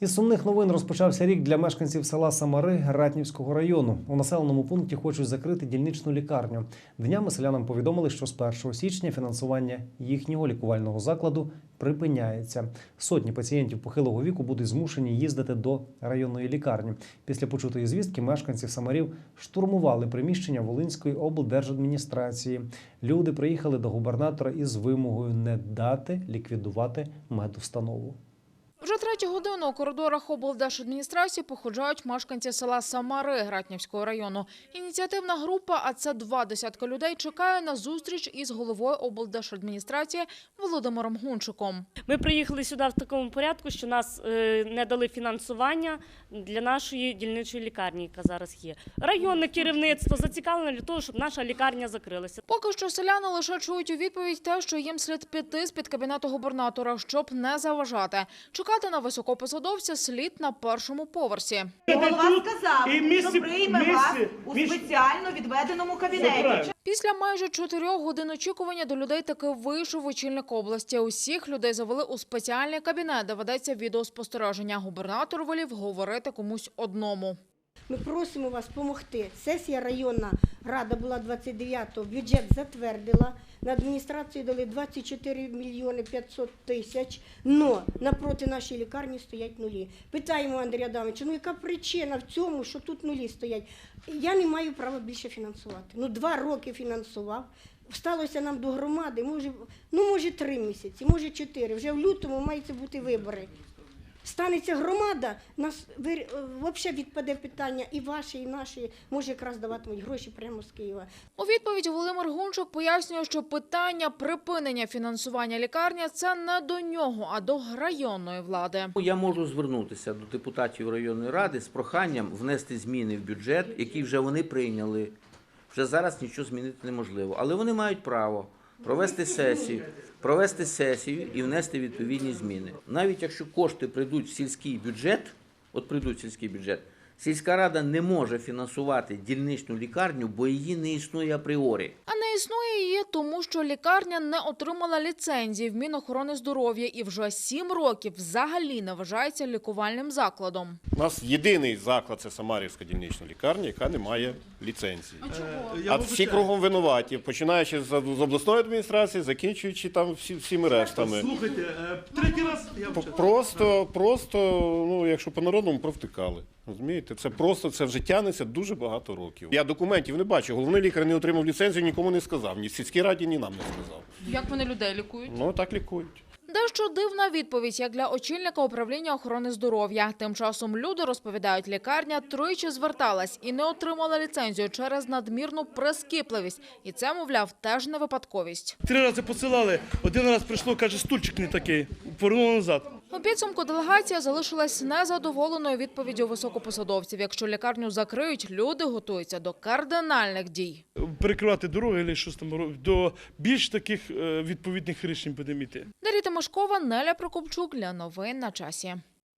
Із сумних новин розпочався рік для мешканців села Самари Ратнівського району. У населеному пункті хочуть закрити дільничну лікарню. Днями селянам повідомили, що з 1 січня фінансування їхнього лікувального закладу припиняється. Сотні пацієнтів похилого віку будуть змушені їздити до районної лікарні. Після почутої звістки мешканців Самарів штурмували приміщення Волинської облдержадміністрації. Люди приїхали до губернатора із вимогою не дати ліквідувати медустанову. Третю годину у коридорах облдержадміністрації походжають мешканці села Самари Гратнівського району. Ініціативна група, а це два десятка людей, чекає на зустріч із головою облдержадміністрації Володимиром Гунчуком. Ми приїхали сюди в такому порядку, що нас е, не дали фінансування для нашої дільничої лікарні, яка зараз є. Районне керівництво зацікавлене для того, щоб наша лікарня закрилася. Поки що селяни лише чують у відповідь те, що їм слід піти з під кабінету губернатора, щоб не заважати. Чекати на високопосадовця слід на першому поверсі. Голова сказав, і що прийме вас у спеціально відведеному кабінеті. Після майже чотирьох годин очікування до людей таки вийшов очільник області. Усіх людей завели у спеціальний кабінет, де ведеться відеоспостереження. Губернатор волів говорити комусь одному. Ми просимо вас допомогти. Сесія районна рада була 29-го, бюджет затвердила. На адміністрацію дали 24 мільйони 500 тисяч, но напроти нашої лікарні стоять нулі. Питаємо Андрія Адамовича, ну яка причина в цьому, що тут нулі стоять? Я не маю права більше фінансувати. Ну, два роки фінансував. Сталося нам до громади, може, ну може три місяці, може чотири. Вже в лютому мають бути вибори. Станеться громада, нас взагалі відпаде питання і ваше, і наші, може якраз даватимуть гроші прямо з Києва. У відповідь Володимир Гунчук пояснює, що питання припинення фінансування лікарні – це не до нього, а до районної влади. Я можу звернутися до депутатів районної ради з проханням внести зміни в бюджет, які вже вони прийняли. Вже зараз нічого змінити неможливо. Але вони мають право провести сесію, провести сесію і внести відповідні зміни. Навіть якщо кошти прийдуть в сільський бюджет, от прийдуть в сільський бюджет, сільська рада не може фінансувати дільничну лікарню, бо її не існує апріорі. А не існує її, тому що лікарня не отримала ліцензії в Мінохорони здоров'я і вже сім років взагалі не вважається лікувальним закладом. У нас єдиний заклад це Самарівська дільнична лікарня, яка не має ліцензії. А всі кругом винуваті, починаючи з обласної адміністрації, закінчуючи там всі, всіми рештами. Слухайте, е, третій раз я Просто, просто, ну якщо по-народному, провтикали. Розумієте, це просто це вже тягнеться дуже багато років. Я документів не бачу. Головний лікар не отримав ліцензію, нікому не сказав. Ні в сільській раді, ні нам не сказав. Як вони людей лікують? Ну так лікують. Дещо дивна відповідь, як для очільника управління охорони здоров'я. Тим часом люди розповідають, лікарня тричі зверталась і не отримала ліцензію через надмірну прискіпливість. І це, мовляв, теж не випадковість. Три рази посилали, один раз прийшло, каже, стульчик не такий. Повернули назад. У підсумку делегація залишилась незадоволеною відповіддю високопосадовців. Якщо лікарню закриють, люди готуються до кардинальних дій. Перекривати дороги, або щось там. До більш таких е, відповідних рішень будемо йти. Дар'я Тимошкова, Неля Прокопчук для новин на часі.